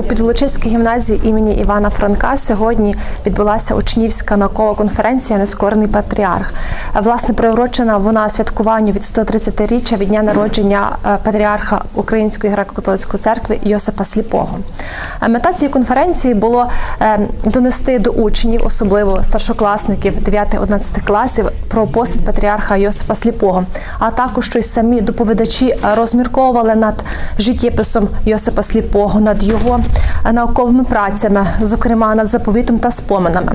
У Підволочиській гімназії імені Івана Франка сьогодні відбулася учнівська наукова конференція Нескорений патріарх. Е, Власне, приурочена вона святкуванню від 130-річчя від дня народження е, патріарха Української греко-католицької церкви Йосипа Сліпого. Е, Мета цієї конференції було донести до учнів, особливо старшокласників 9-11 класів, про постать патріарха Йосипа Сліпого, а також що й самі доповідачі розмірковували над життєписом Йосипа Сліпого, над його науковими працями, зокрема над заповітом та споминами.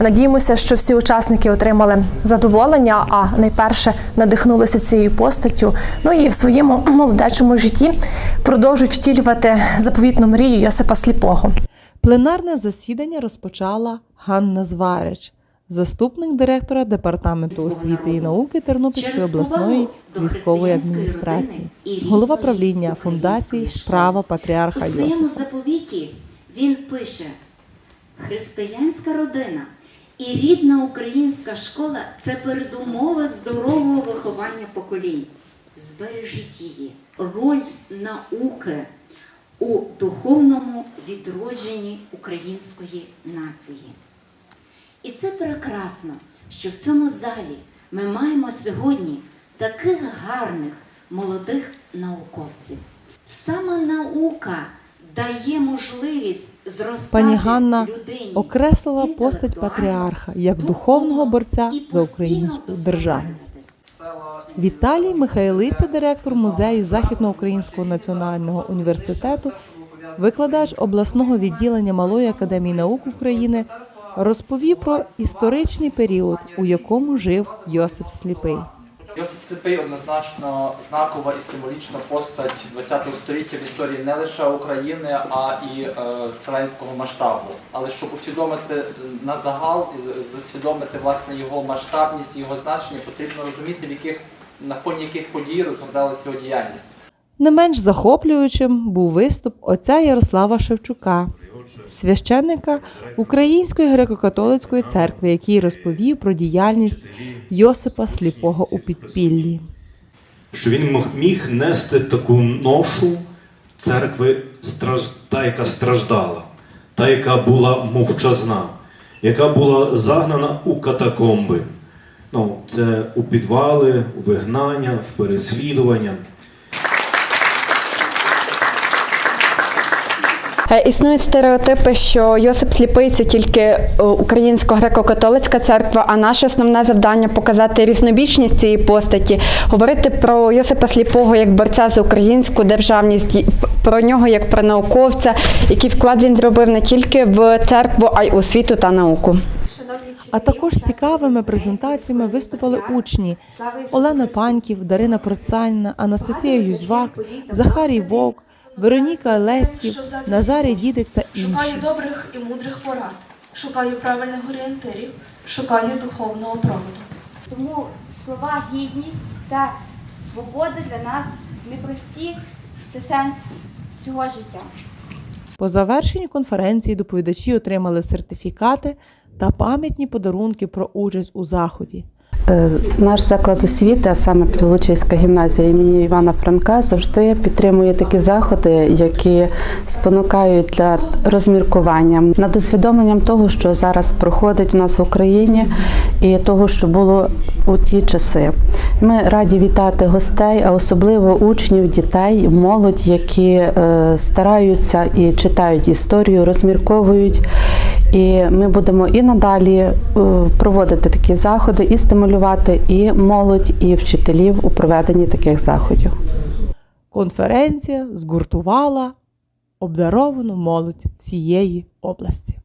Надіємося, що всі учасники отримали задоволення, а найперше надихнулися цією постаттю. Ну і в своєму молодечому житті продовжують втілювати заповітну мрію Йосипа Сліпого. Пленарне засідання розпочала Ганна Зварич, заступник директора департаменту освіти і науки Тернопільської обласної військової адміністрації, голова правління фундації Справа патріарха У своєму заповіті він пише: християнська родина і рідна українська школа це передумова здорового виховання поколінь. Збережіть її роль науки у духовному відродженні української нації. І це прекрасно, що в цьому залі ми маємо сьогодні таких гарних молодих науковців. Саме наука дає можливість зростати Пані Ганна людині окреслила постать патріарха як духовного борця за українську державність. Віталій Михайлиця, директор музею Західноукраїнського національного університету, викладач обласного відділення Малої академії наук України, розповів про історичний період, у якому жив Йосип Сліпий. Йосип Сліпий однозначно знакова і символічна постать ХХ століття в історії не лише України, а і е, вселенського масштабу. Але щоб усвідомити на загал, і усвідомити власне його масштабність, його значення, потрібно розуміти, в яких на фоні яких подій розгорталася його діяльність. Не менш захоплюючим був виступ отця Ярослава Шевчука, священника Української греко-католицької церкви, який розповів про діяльність Йосипа Сліпого у підпіллі. що він міг нести таку ношу церкви, та, яка страждала, та, яка була мовчазна, яка була загнана у катакомби. Ну, це у підвали, у вигнання, в переслідування. Існують стереотипи, що Йосип Сліпий це тільки е, українсько-греко-католицька церква, а наше основне завдання показати різнобічність цієї постаті, говорити про Йосипа Сліпого як борця за українську державність, про нього як про науковця, який вклад він зробив не тільки в церкву, а й у освіту та науку. А також цікавими презентаціями виступили учні Олена Паньків, Дарина Процальна, Анастасія Юзвак, Захарій Вовк, Вероніка Леськів, Назарій Дідик та інші. Шукаю добрих і мудрих порад, шукаю правильних орієнтирів, шукаю духовного проводу. Тому слова гідність та свобода для нас непрості, це сенс всього життя. По завершенні конференції доповідачі отримали сертифікати та пам'ятні подарунки про участь у заході. Е, Наш заклад освіти, а саме Підволочиська гімназія імені Івана Франка, завжди підтримує такі заходи, які спонукають для розміркування над усвідомленням того, що зараз проходить в нас в Україні, і того, що було у ті часи. Ми раді вітати гостей, а особливо учнів, дітей, молодь, які е, стараються і читають історію, розмірковують. І ми будемо і надалі е, проводити такі заходи, і стимулювати і молодь, і вчителів у проведенні таких заходів. Конференція згуртувала обдаровану молодь всієї області.